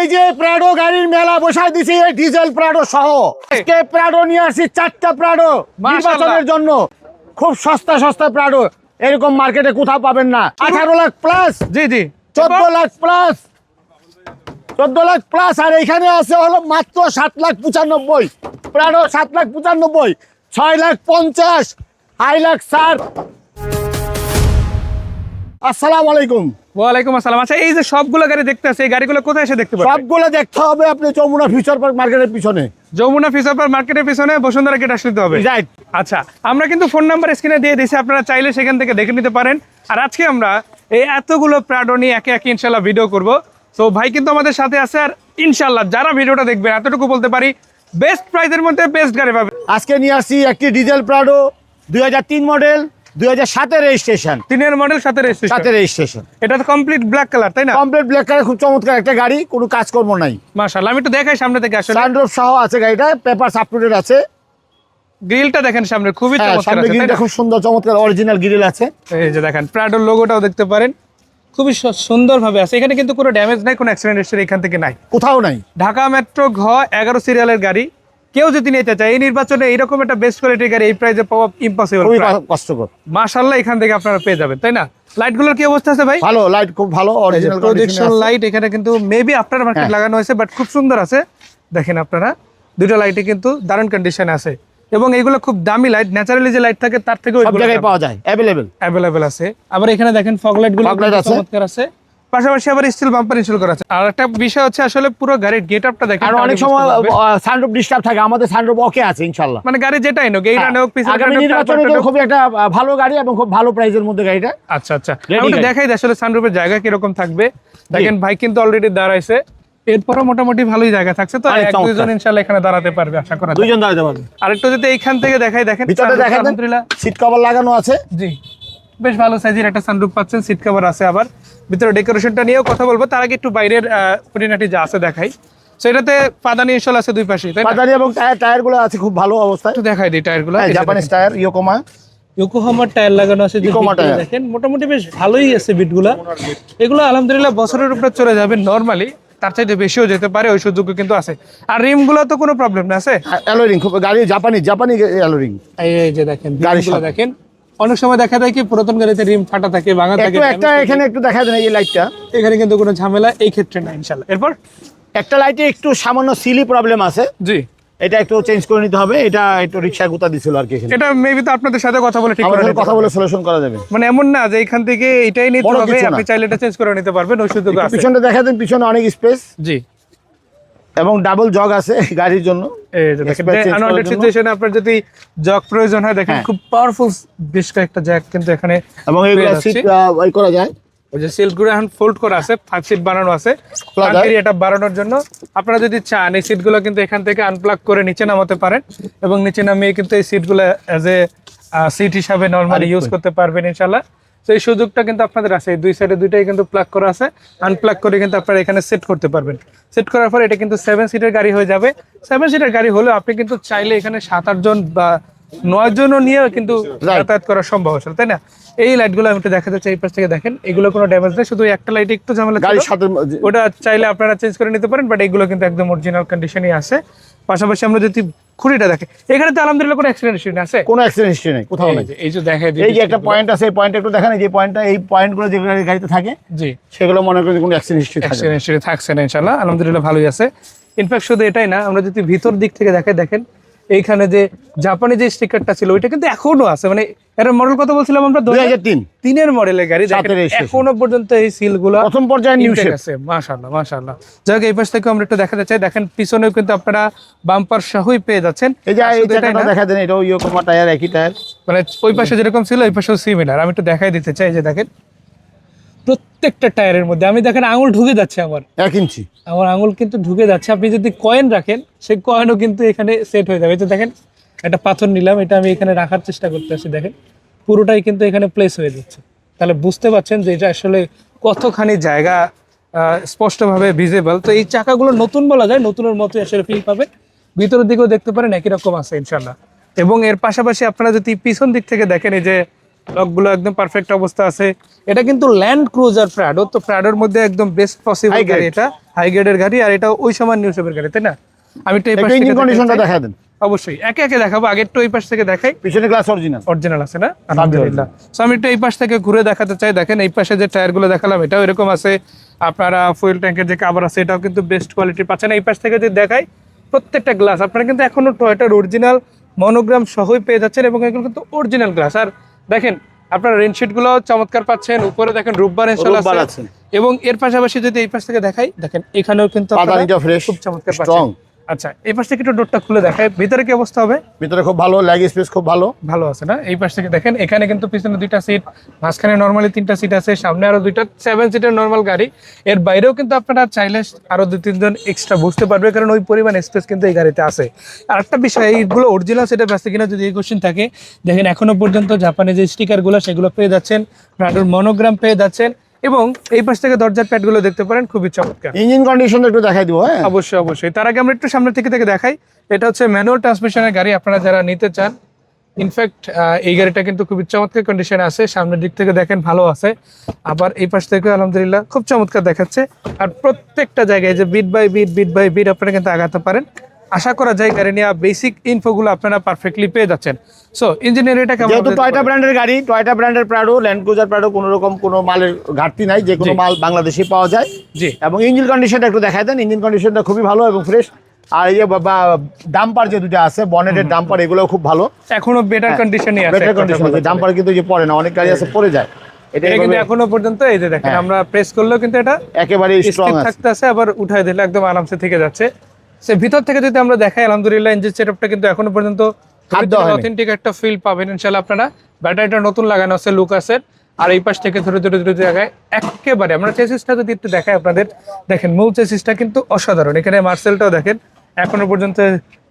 এই যে প্রাডো গাড়ির মেলা বসাই দিছি এই ডিজেল প্রাডো সহ। আজকে প্রাডো নিয়ে আসি চারটা প্রাডো। নির্বাচনের জন্য। খুব সস্তা সস্তা প্রাডো এরকম মার্কেটে কোথাও পাবেন না। আঠারো লাখ প্লাস জি জি। চোদ্দ লাখ প্লাস চোদ্দ লাখ প্লাস আর এখানে আছে হলো মাত্র সাত লাখ পঁচানব্বই। প্রাডো সাত লাখ পঁচানব্বই ছয় লাখ পঞ্চাশ আড়াই লাখ ষাট। আসসালামু আলাইকুম। ওয়ালাইকুম আসসালাম। আচ্ছা এই যে সবগুলো গাড়ি দেখতে আছে এই গাড়িগুলো কোথায় এসে দেখতে পাবেন সবগুলো দেখতে হবে আপনি যমুনা ফিউচার পার্ক মার্কেটের পিছনে। যমুনা ফিসাপার মার্কেটের পিছনে বসুন্ধরা গেট আসতে হবে। রাইট আচ্ছা আমরা কিন্তু ফোন নাম্বার স্ক্রিনে দিয়ে দিয়েছি আপনারা চাইলে সেখান থেকে দেখে নিতে পারেন। আর আজকে আমরা এই এতগুলো প্রাডো নিয়ে একে একে ইনশাল্লাহ ভিডিও করব। তো ভাই কিন্তু আমাদের সাথে আছে আর ইনশাল্লাহ যারা ভিডিওটা দেখবেন এতটুকু বলতে পারি বেস্ট প্রাইসের মধ্যে বেস্ট গাড়ি পাবে। আজকে নিয়ে আসছি একটি ডিজেল প্রাডো দুই হাজার তিন মডেল দুই হাজার সাতের রেজিস্ট্রেশন তিনের মডেল সাতের রেজিস্ট্রেশন এটা তো কমপ্লিট ব্ল্যাক কালার তাই না? কমপ্লিট ব্ল্যাক কালার খুব চমৎকার একটা গাড়ি কোনো কাজকর্ম নাই। মাশাআল্লাহ আমি দেখাই সামনে থেকে আসলে। সানরুফ সহ আছে গাড়িটা পেপার আছে। গ্রিলটা দেখেন সামনে খুবই হ্যাঁ চমৎকার আছে, গ্রিলটা খুব সুন্দর চমৎকার অরিজিনাল গ্রিল আছে। এই যে দেখেন প্রাডোর লোগোটাও দেখতে পারেন। খুবই সুন্দরভাবে আছে। এখানে কিন্তু কোনো ড্যামেজ নাই কোনো অ্যাক্সিডেন্ট এখান থেকে নাই। কোথাও নাই। ঢাকা মেট্রো ঘ এগারো সিরিয়ালের গাড়ি। কেউ যদি নিতে চায় এই নির্বাচনে এইরকম একটা বেস্ট কোয়ালিটির গাড়ি এই প্রাইসে পাওয়া ইম্পসিবল কষ্টকর। মাশাল্লাহ এখান থেকে আপনারা পেয়ে যাবেন তাই না? লাইটগুলোর কি অবস্থা আছে ভাই? ভালো লাইট খুব ভালো অরিজিনাল প্রজেকশন লাইট এখানে কিন্তু মেবি আপনার মার্কেট। লাগানো হয়েছে বাট খুব সুন্দর আছে। দেখেন আপনারা দুটো লাইটে কিন্তু দারুণ কন্ডিশন আছে। এবং এগুলো খুব দামি লাইট ন্যাচারালি যে লাইট থাকে তার থেকে সব জায়গায় পাওয়া যায় অ্যাভেলেবেল অ্যাভেলেবেল আছে। আবার এখানে দেখেন ফগ লাইটগুলো। চমৎকার আছে। পাশাপাশি আবার স্টিল বাম্পার ইনস্টল করা আছে। আর একটা বিষয় হচ্ছে আসলে পুরো গাড়ির গেট আপটা দেখেন আর অনেক সময়। সানরুফ ডিস্টার্ব থাকে আমাদের সানরুফ ওকে আছে ইনশাল্লাহ মানে গাড়ি যেটাই নোক এই হ্যাঁ, পিছনে আগামী নির্বাচনে তো খুবই একটা ভালো গাড়ি এবং খুব ভালো প্রাইসের মধ্যে গাড়িটা। আচ্ছা আচ্ছা। দেখাই দিই আসলে সানরুফের জায়গা কীরকম থাকবে। দেখেন ভাই কিন্তু অলরেডি দাঁড়াইছে। এরপরও মোটামুটি ভালোই জায়গা থাকছে তো এক দুইজন ইনশাআল্লাহ এখানে দাঁড়াতে পারবে আশা করা দুইজন দাঁড়াতে পারবে। আরেকটু যদি এইখান থেকে দেখাই দেখেন ভিতরে sunroof দেখা দেন আলহামদুলিল্লাহ। সিট কভার লাগানো আছে। জি। বেশ ভালো সাইজের একটা সানরুফ পাচ্ছেন সিট কভার আছে আবার। ভিতরে ডেকোরেশনটা নিয়েও কথা বলব তার আগে একটু বাইরের খুঁটিনাটি যা আছে দেখাই। সেটাতে পাদানি ইনশাল আছে দুই পাশেই তাই না? বাজারি এবং টায়ার টায়ারগুলো আছে খুব ভালো অবস্থায়। একটু দেখাই দিই টায়ারগুলো জাপানিজ টায়ার ইয়োকোমা ইয়োকোহামার টায়ার লাগানো আছে। দেখেন মোটামুটি বেশ ভালোই আছে বিটগুলা। এগুলো আলহামদুলিল্লাহ বছরের উপরে চলে যাবে নরমালি তার চাইতে বেশিও যেতে পারে ওই সুযোগ কিন্তু আছে। আর রিমগুলো তো কোনো প্রবলেম না আছে? অ্যালোরিং খুব গাড়ি জাপানি জাপানি অ্যালোরিং এই যে দেখেন রিমগুলো সাথে। দেখেন। অনেক সময় দেখা যায় কি পুরাতন গাড়িতে রিম ফাটা থাকে ভাঙা থাকে একটা এখানে একটু দেখা দেন এই লাইটটা এখানে কিন্তু কোনো ঝামেলা এই ক্ষেত্রে না ইনশাল্লাহ এরপর? একটা লাইটে একটু সামান্য সিলি প্রবলেম আছে। জি। এটা একটু চেঞ্জ করে নিতে হবে এটা একটু রিক্সা গুতা দিছিল আর কি এখানে। এটা মেবি তো আপনাদের সাথে কথা বলে ঠিক করে কথা বলে সলিউশন করা যাবে। মানে এমন না যে এখান থেকে এটাই নিতে হবে আপনি চাইলে এটা চেঞ্জ করে নিতে পারবেন ওই সুযোগ আছে। পিছনটা দেখা দেন পিছনে অনেক স্পেস জি। এবং ডাবল জগ আছে গাড়ির জন্য। এই যে দেখেন আনওয়ান্টেড সিচুয়েশনে আপনার যদি জক প্রয়োজন হয় দেখেন হ্যাঁ। খুব পাওয়ারফুল বেশ কয়েকটা জ্যাক কিন্তু এখানে এবং পেয়ে সিট ওই করা যায়। ওই যে সিল্কগুলো এখন ফোল্ড করা আছে ফাইভ সিট বানানো আছে। খোলা এটা বাড়ানোর জন্য আপনারা যদি চান এই সিটগুলো কিন্তু এখান থেকে আনপ্লাগ করে নিচে নামাতে পারেন এবং নিচে নামিয়ে কিন্তু এই সিটগুলো অ্যাজ এ সিট হিসাবে নর্মালি ইউজ করতে পারবেন ইনশাল্লাহ তো এই সুযোগটা কিন্তু আপনাদের আছে। দুই সাইডে দুইটাই কিন্তু প্লাগ করা আছে। আনপ্লাগ করে কিন্তু আপনারা এখানে সেট করতে পারবেন। সেট করার পর এটা কিন্তু সেভেন সিটের গাড়ি হয়ে যাবে। সেভেন সিটের গাড়ি হলেও আপনি কিন্তু চাইলে এখানে সাত আট জন বা নয় জনও নিয়ে কিন্তু যাতায়াত করা সম্ভব আসলে তাই না? এই লাইটগুলো আমি একটু দেখা যাচ্ছে এই পাশ থেকে দেখেন। এগুলো কোনো ড্যামেজ নেই শুধু একটা লাইট একটু ঝামেলা ওটা চাইলে আপনারা চেঞ্জ করে নিতে পারেন বাট এগুলো কিন্তু একদম অরিজিনাল কন্ডিশনই আছে। পাশাপাশি আমরা যদি খুঁড়িটা দেখে। এখানে তো আলহামদুলিল্লাহ কোনো অ্যাক্সিডেন্ট হিস্ট্রি আছে? কোনো অ্যাক্সিডেন্ট হিস্ট্রি নেই কোথাও এই নেই। যে- এই যে দেখা এই যে একটা পয়েন্ট আছে এই পয়েন্ট একটু দেখেন এই যে পয়েন্টটা এই পয়েন্টগুলো যে গাড়ি- গাড়িতে থাকে জি। সেগুলো মনে করি কোনো অ্যাক্সিডেন্ট হিস্ট্রি অ্যাক্সিডেন্ট হিস্ট্রি থাকছে না ইনশাল্লাহ আলহামদুলিল্লাহ ভালোই আছে। ইনফ্যাক্ট শুধু এটাই না আমরা যদি ভিতর দিক থেকে দেখে দেখেন এইখানে যে জাপানি যে স্টিকারটা ছিল ওইটা কিন্তু এখনও আছে। মানে এর মডেল কত বলছিলাম আমরা? দুই হাজার তিন। তিনের মডেলের গাড়ি। এখনও পর্যন্ত এই সিলগুলা প্রথম পর্যায়ে নিউ Intake শেপ আছে। মাশাআল্লাহ মাশাআল্লাহ। যাই হোক এই পাশ থেকে আমরা একটু দেখাতে চাই দেখেন পিছনেও কিন্তু আপনারা বাম্পার সহই পেয়ে যাচ্ছেন। এই যে এই চাকাটা দেখা দেন এটাও ইয়োকোমা টায়ার একই টায়ার। মানে ওই পাশে যেরকম ছিল ওই পাশেও সিমিলার আমি একটু দেখাই দিতে চাই এই যে দেখেন। প্রত্যেকটা টায়ারের মধ্যে। আমি দেখেন আঙুল ঢুকে যাচ্ছে আমার। এক ইঞ্চি। আমার আঙুল কিন্তু ঢুকে যাচ্ছে। আপনি যদি কয়েন রাখেন সেই কয়েনও কিন্তু এখানে সেট হয়ে যাবে। এই যে দেখেন একটা পাথর নিলাম এটা আমি এখানে রাখার চেষ্টা করতে আসি দেখেন। পুরোটাই কিন্তু এখানে প্লেস হয়ে যাচ্ছে। তাহলে বুঝতে পারছেন যে এটা আসলে কতখানি জায়গা স্পষ্টভাবে ভিজিবল তো এই চাকাগুলো নতুন বলা যায় নতুনের মতো আসলে ফিল পাবে। ভিতরের দিকেও দেখতে পারেন একই রকম আছে ইনশাল্লাহ এবং এর পাশাপাশি আপনারা যদি পিছন দিক থেকে দেখেন এই যে লকগুলো একদম পারফেক্ট অবস্থা আছে। এটা কিন্তু ল্যান্ড ক্রুজার প্রাডো তো প্রাডোর মধ্যে একদম বেস্ট পসিবল গাড়ি এটা হাই গ্রেডের গাড়ি আর এটা ওই সময় নিউ শেপের গাড়ি তাই না? আমি একটু এই পাশ থেকে ইঞ্জিন কন্ডিশনটা দেখা দেন। অবশ্যই একে একে দেখাবো এই পাশ থেকে দেখাই। পিছনে গ্লাস অরিজিনাল অরিজিনাল আছে না? আলহামদুলিল্লাহ। So, আমি একটু এই পাশ থেকে ঘুরে দেখাতে চাই। দেখেন এই পাশে যে টায়ারগুলো দেখালাম এটাও এরকম আছে। আপনারা ফুয়েল ট্যাঙ্কের যে কাভার আছে এটাও কিন্তু বেস্ট কোয়ালিটির পাচ্ছেন। এই পাশ থেকে যদি দেখাই প্রত্যেকটা গ্লাস আপনারা কিন্তু এখনও টয়টার অরিজিনাল মনোগ্রাম সহই পেয়ে যাচ্ছেন এবং এগুলো কিন্তু অরিজিনাল গ্লাস আর দেখেন আপনার রেনশিটগুলো চমৎকার পাচ্ছেন উপরে দেখেন রূপবার আছে। এবং এর পাশাপাশি যদি এই পাশ থেকে দেখাই দেখেন এখানেও কিন্তু খুব চমৎকার পাচ্ছেন আচ্ছা এই পাশ থেকে একটু ডোরটা খুলে দেখাই। ভিতরে কি অবস্থা হবে? ভিতরে খুব ভালো লেগ স্পেস খুব ভালো। ভালো আছে না? এই পাশ থেকে দেখেন এখানে কিন্তু পিছনে দুইটা সিট মাঝখানে নর্মালি তিনটা সিট আছে সামনে আরও দুইটা সেভেন সিটের নর্মাল গাড়ি। এর বাইরেও কিন্তু আপনারা চাইলে আরও দুই তিনজন এক্সট্রা বুঝতে পারবে কারণ ওই পরিমাণ স্পেস কিন্তু এই গাড়িতে আছে। আর একটা বিষয় এইগুলো অরিজিনাল সেটা ব্যস্ত কিনা যদি এই কোশ্চেন থাকে দেখেন এখনও পর্যন্ত জাপানে যে স্টিকারগুলো সেগুলো পেয়ে যাচ্ছেন। প্রাডোর মনোগ্রাম পেয়ে যাচ্ছেন। এবং এই পাশ থেকে দরজার প্যাডগুলো দেখতে পারেন খুবই চমৎকার। ইঞ্জিন কন্ডিশন একটু দেখাই দিব হ্যাঁ? অবশ্যই অবশ্যই। তার আগে আমরা একটু সামনে থেকে থেকে দেখাই। এটা হচ্ছে ম্যানুয়াল ট্রান্সমিশনের গাড়ি আপনারা যারা নিতে চান ইনফ্যাক্ট এই গাড়িটা কিন্তু খুবই চমৎকার কন্ডিশনে আছে। সামনের দিক থেকে দেখেন ভালো আছে। আবার এই পাশ থেকে আলহামদুলিল্লাহ খুব চমৎকার দেখাচ্ছে। আর প্রত্যেকটা জায়গায় যে bit by bit bit by bit আপনারা কিন্তু আগাতে পারেন। আশা করা যায় গাড়ি নিয়ে বেসিক ইনফোগুলো আপনারা পারফেক্টলি পেয়ে যাচ্ছেন। সো ইঞ্জিনিয়ার এটা কেমন যেহেতু টয়টা? ব্র্যান্ডের গাড়ি টয়টা ব্র্যান্ডের প্রাডো ল্যান্ড ক্রুজার প্রাডো কোনো রকম কোনো মালের ঘাটতি নাই যে কোনো মাল বাংলাদেশে পাওয়া যায়। জি। এবং ইঞ্জিন কন্ডিশনটা একটু দেখাই দেন ইঞ্জিন কন্ডিশনটা খুবই ভালো এবং ফ্রেশ আর এই যে ডাম্পার যে দুটো আছে বনেটের ডাম্পার এগুলো খুব ভালো। এখনও বেটার কন্ডিশনে আছে বেটার কন্ডিশন আছে। ডাম্পার কিন্তু যে পড়ে না অনেক গাড়ি আছে পড়ে যায়। এটা কিন্তু এখনও পর্যন্ত এই যে দেখেন হ্যাঁ। আমরা প্রেস করলেও কিন্তু এটা একেবারে স্ট্রং স্টিক থাকতে আছে আবার উঠাই দিলে একদম আরামসে থেকে যাচ্ছে। সে ভিতর থেকে যদি আমরা দেখাই আলহামদুলিল্লাহ ইঞ্জিন সেটআপটা কিন্তু এখনও পর্যন্ত। অথেন্টিক একটা ফিল পাবেন ইনশাআল্লাহ আপনারা। ব্যাটারিটা নতুন লাগানো আছে লুকাসের আর এই পাশ থেকে ধরে ধরে ধরে জায়গায় একেবারে। আমরা চেসিসটা যদি একটু দেখাই আপনাদের দেখেন মূল চেসিসটা কিন্তু অসাধারণ। এখানে মার্সেলটাও দেখেন এখনও পর্যন্ত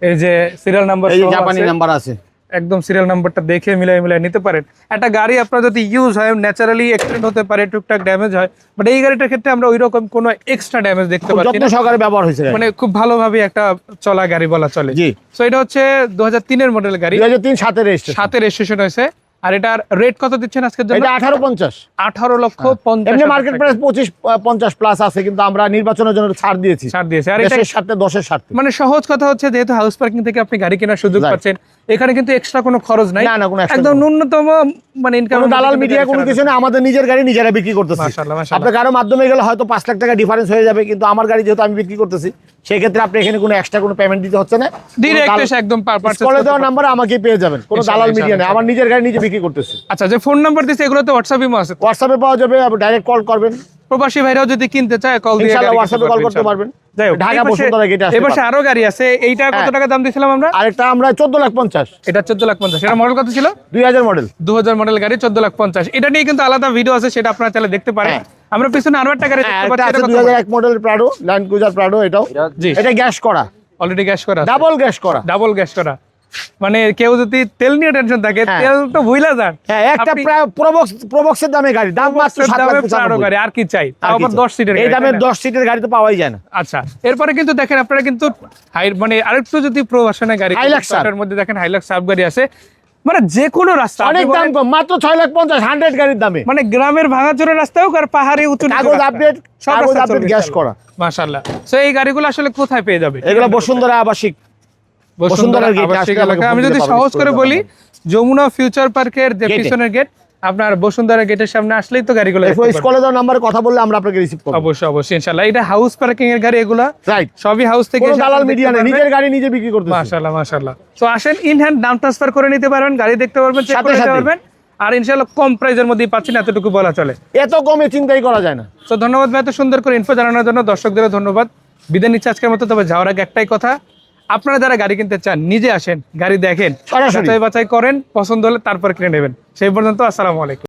এই যে সিরিয়াল নাম্বার জাপানি নাম্বার আছে। একদম সিরিয়াল নাম্বারটা দেখে মিলাই মিলাই নিতে পারেন। একটা গাড়ি আপনার যদি ইউজ হয় ন্যাচারালি অ্যাক্সিডেন্ট হতে পারে টুকটাক ড্যামেজ হয় বাট এই গাড়িটার ক্ষেত্রে আমরা ওই রকম কোনো এক্সট্রা ড্যামেজ দেখতে পাচ্ছি না। সহকারে ব্যবহার হয়েছে মানে খুব ভালোভাবে একটা চলা গাড়ি বলা চলে। জি। সো এটা হচ্ছে দু হাজার মডেল গাড়ি। দুই হাজার তিন সাতের রেজিস্ট্রেশন সাথে রেজিস্ট্রেশন হয়েছে। আর এটার রেট কত দিচ্ছেন আজকের জন্য? এটা আঠারো পঞ্চাশ। আঠারো লক্ষ পঞ্চাশ এমনি মার্কেট। প্রাইস পঁচিশ আহ, পঞ্চাশ প্লাস আছে কিন্তু আমরা নির্বাচনের জন্য ছাড় দিয়েছি। ছাড় দিয়েছে। আর এটা দেশের স্বার্থে দশের স্বার্থে। মানে সহজ কথা হচ্ছে যেহেতু হাউস পার্কিং থেকে আপনি গাড়ি কেনার সুযোগ পাচ্ছেন এখানে কিন্তু এক্সট্রা কোনো খরচ নাই। না, না, কোনো একদম ন্যূনতম মানে ইনকাম দালাল মিডিয়া কোনো কিছু না আমাদের নিজের গাড়ি নিজেরা বিক্রি করতেছি। মাশাআল্লাহ, মাশাআল্লাহ। আপনার কারও মাধ্যমে গেলে হয়তো পাঁচ লাখ টাকা ডিফারেন্স হয়ে যাবে কিন্তু আমার গাড়ি যেহেতু আমি বিক্রি করতেছি সেই ক্ষেত্রে আপনি এখানে কোনো এক্সট্রা কোনো পেমেন্ট দিতে হচ্ছে না। ডিরেক্ট এসে একদম পারপাস কলে দেওয়ার নাম্বার আমাকে পেয়ে যাবেন কোনো দালাল মিডিয়া নেই আমার নিজের গাড়ি নিজে বিক্রি করতেছি। আচ্ছা যে ফোন নাম্বার দিছে এগুলো তো হোয়াটসঅ্যাপ ইমো আছে। হোয়াটসঅ্যাপে পাওয়া যাবে ডাইরেক্ট কল করবেন। প্রবাসী ভাইরাও যদি কিনতে চায় কল দিয়ে ইনশাআল্লাহ হোয়াটসঅ্যাপে কল করতে পারবেন। যাই হোক ঢাকা বসুন্ধরা গেটে আসতে এই আরও গাড়ি আছে। এইটা কত হ্যাঁ। টাকা দাম দিছিলাম আমরা? আরেকটা আমরা চোদ্দ লাখ পঞ্চাশ। এটা চোদ্দ লাখ পঞ্চাশ। এটা মডেল কত ছিল? দুই হাজার মডেল দু হাজার মডেল গাড়ি চোদ্দ লাখ পঞ্চাশ। এটা নিয়ে কিন্তু আলাদা ভিডিও আছে সেটা আপনারা চাইলে দেখতে পারেন। হ্যাঁ। আমরা পিছনে আরও একটা গাড়ি দেখতে পাচ্ছি এটা model Prado Land Cruiser Prado এটাও। এটা গ্যাস করা। অলরেডি গ্যাস করা ডাবল গ্যাস করা। ডাবল গ্যাস করা। মানে কেউ যদি তেল নিয়ে টেনশন থাকে হ্যাঁ। তেল তো ভুইলা যান। হ্যাঁ একটা প্রবক্স প্রবক্সের দামে গাড়ি দাম মাত্র দামে সাত লাখ প্রাড়ো পঁচানব্বই। গাড়ি আর কি চাই? তাও আবার চাই? দশ সিটের এই দামের দশ সিটের গাড়ি তো পাওয়াই যায় না। আচ্ছা এরপরে কিন্তু দেখেন আপনারা কিন্তু হাই মানে আরেকটু যদি প্রো ভার্সনের গাড়ি Hilux Sub। মধ্যে দেখেন হাইলাক্স সাব গাড়ি আছে। মানে যে কোনো রাস্তা অনেক দাম কম মাত্র ছয় লাখ পঞ্চাশ হান্ড্রেড গাড়ির দামে। মানে গ্রামের ভাঙাচোরা রাস্তা হোক আর পাহাড়ি উঁচু কাগজ আপডেট সব আপডেট গ্যাস করা। মাশাআল্লাহ। সো এই গাড়িগুলো আসলে কোথায় পেয়ে যাবে? এগুলো বসুন্ধরা আবাসিক। বসুন্ধরার আমি যদি সহজ করে বলি যমুনা ফিউচার পার্কের যে পিছনের গেট আপনার বসুন্ধরা গেটের সামনে আসলেই তো গাড়িগুলো। স্কলে দেওয়ার নাম্বারে কথা বললে আমরা আপনাকে রিসিভ করব। অবশ্যই অবশ্যই ইনশাআল্লাহ। এটা হাউস পার্কিং এর গাড়ি এগুলা। রাইট সবই হাউস থেকে কোনো দালাল মিডিয়া নেই। নিজের গাড়ি নিজে বিক্রি করতেছে। মাশাআল্লাহ মাশাআল্লাহ। তো আসেন ইন হ্যান্ড নাম ট্রান্সফার করে নিতে পারবেন গাড়ি দেখতে পারবেন চেক সাথে করে নিতে পারবেন। আর ইনশাআল্লাহ কম প্রাইজের মধ্যেই পাচ্ছেন এতটুকু বলা চলে। এত কমে চিন্তাই করা যায় না। তো ধন্যবাদ ভাই এত সুন্দর করে ইনফো জানানোর জন্য দর্শকদের ধন্যবাদ। বিদায় নিচ্ছে আজকের মতো তবে যাওয়ার আগে একটাই কথা আপনারা যারা গাড়ি কিনতে চান নিজে আসেন গাড়ি দেখেন। বাছাই করেন পছন্দ হলে তারপর কিনে নেবেন সেই পর্যন্ত আসসালামু আলাইকুম